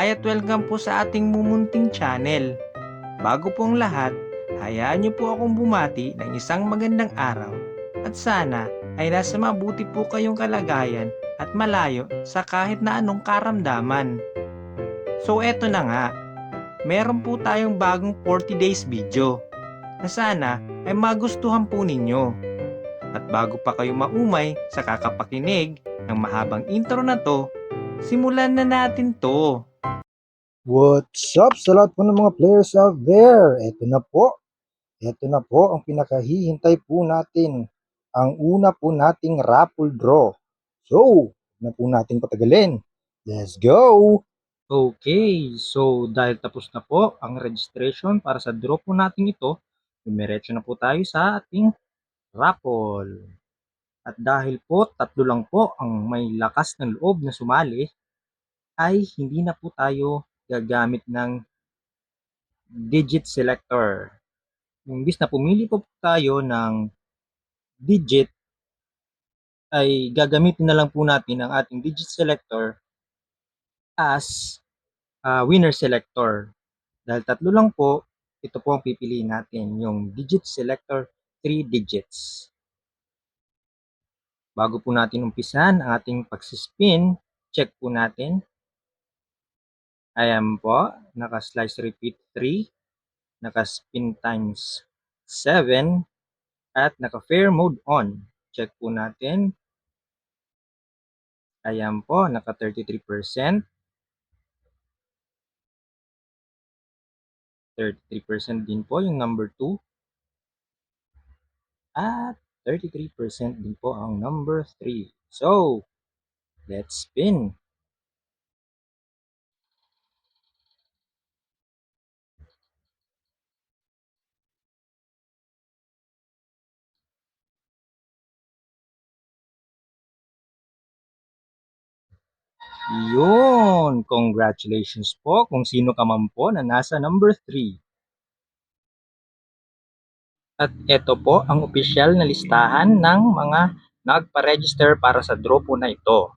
Hi at welcome po sa ating mumunting channel. Bago pong lahat, hayaan niyo po akong bumati ng isang magandang araw at sana ay nasa mabuti po kayong kalagayan at malayo sa kahit na anong karamdaman. So eto na nga, meron po tayong bagong 40 days video na sana ay magustuhan po ninyo. At bago pa kayo maumay sa kakapakinig ng mahabang intro na to, simulan na natin to. What's up sa lahat po ng mga players out there? Ito na po. Ito na po ang pinakahihintay po natin. Ang una po nating raffle draw. So, na po natin patagalin. Let's go! Okay, so dahil tapos na po ang registration para sa draw po natin ito, dumiretso na po tayo sa ating raffle. At dahil po tatlo lang po ang may lakas ng loob na sumali, ay hindi na po tayo gagamit ng digit selector. Imbis na pumili po tayo ng digit, ay gagamitin na lang po natin ang ating digit selector as ah, winner selector. Dahil tatlo lang po, ito po ang pipiliin natin, yung digit selector 3 digits. Bago po natin umpisan ang ating pagsispin, check po natin. Ayan po, naka-slice repeat 3, naka-spin times 7, at naka-fair mode on. Check po natin. Ayan po, naka 33%. 33% din po yung number 2. At 33% din po ang number 3. So, let's spin. Yun! Congratulations po kung sino ka man po na nasa number 3. At ito po ang opisyal na listahan ng mga nagpa-register para sa draw po na ito.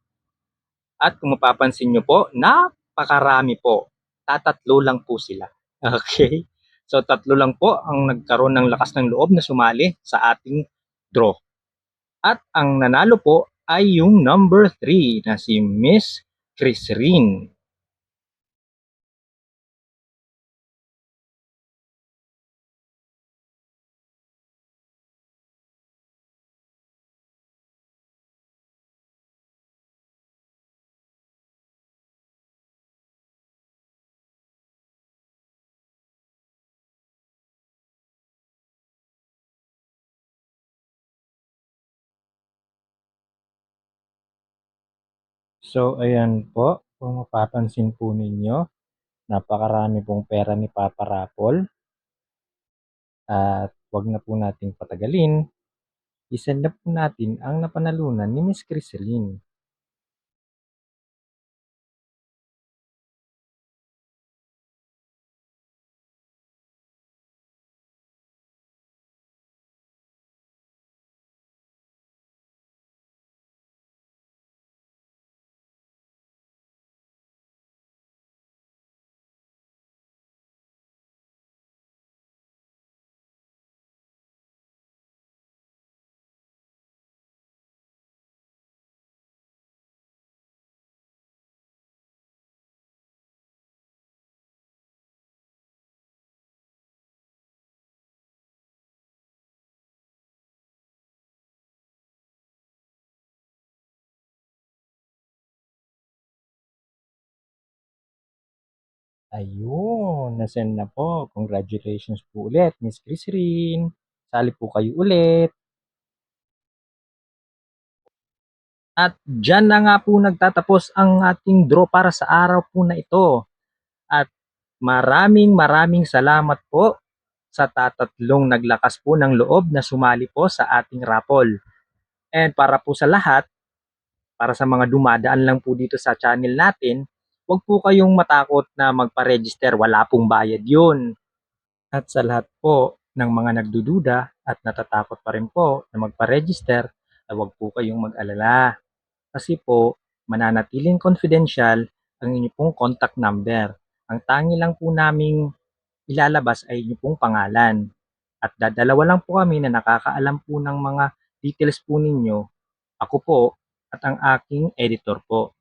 At kung mapapansin nyo po, napakarami po. Tatatlo lang po sila. Okay? So tatlo lang po ang nagkaroon ng lakas ng loob na sumali sa ating draw. At ang nanalo po ay yung number 3 na si Miss Chris So, ayan po, kung mapapansin po ninyo, napakarami pong pera ni Papa Rapol. At wag na po nating patagalin. Isend na po natin ang napanalunan ni Miss Criseline. Ayun, nasend na po. Congratulations po ulit, Miss Criseline. Sali po kayo ulit. At dyan na nga po nagtatapos ang ating draw para sa araw po na ito. At maraming maraming salamat po sa tatatlong naglakas po ng loob na sumali po sa ating raffle. And para po sa lahat, para sa mga dumadaan lang po dito sa channel natin, huwag po kayong matakot na magpa-register. Wala pong bayad yun. At sa lahat po ng mga nagdududa at natatakot pa rin po na magpa-register, huwag po kayong mag-alala. Kasi po, mananatiling confidential ang inyo pong contact number. Ang tangi lang po naming ilalabas ay inyo pong pangalan. At dadalawa lang po kami na nakakaalam po ng mga details po ninyo. Ako po at ang aking editor po.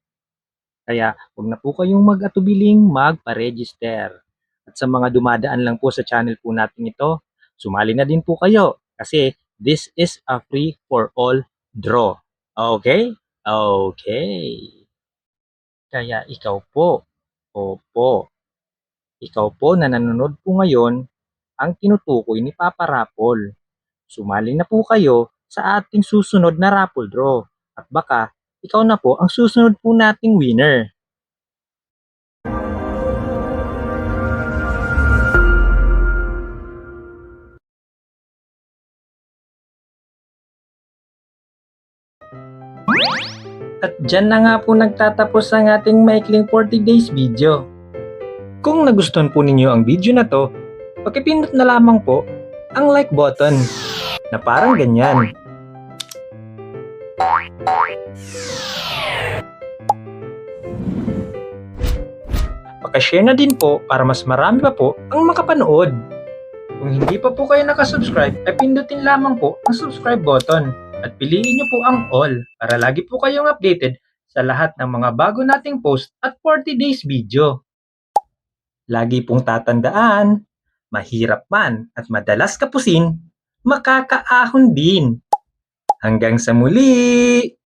Kaya huwag na po kayong mag-atubiling magpa-register. At sa mga dumadaan lang po sa channel po natin ito, sumali na din po kayo kasi this is a free for all draw. Okay? Okay. Kaya ikaw po, opo, ikaw po na nanonood po ngayon, ang tinutukoy ni Papa Rapol. Sumali na po kayo sa ating susunod na raffle draw. At baka, ikaw na po ang susunod po nating winner. At dyan na nga po nagtatapos ang ating maikling 40 days video. Kung nagustuhan po ninyo ang video na to, pakipindot na lamang po ang like button na parang ganyan. Pakashare na din po para mas marami pa po ang makapanood. Kung hindi pa po kayo nakasubscribe, ay pindutin lamang po ang subscribe button at piliin nyo po ang all para lagi po kayong updated sa lahat ng mga bago nating post at 40 days video. Lagi pong tatandaan, mahirap man at madalas kapusin, makakaahon din. Hanggang sa muli!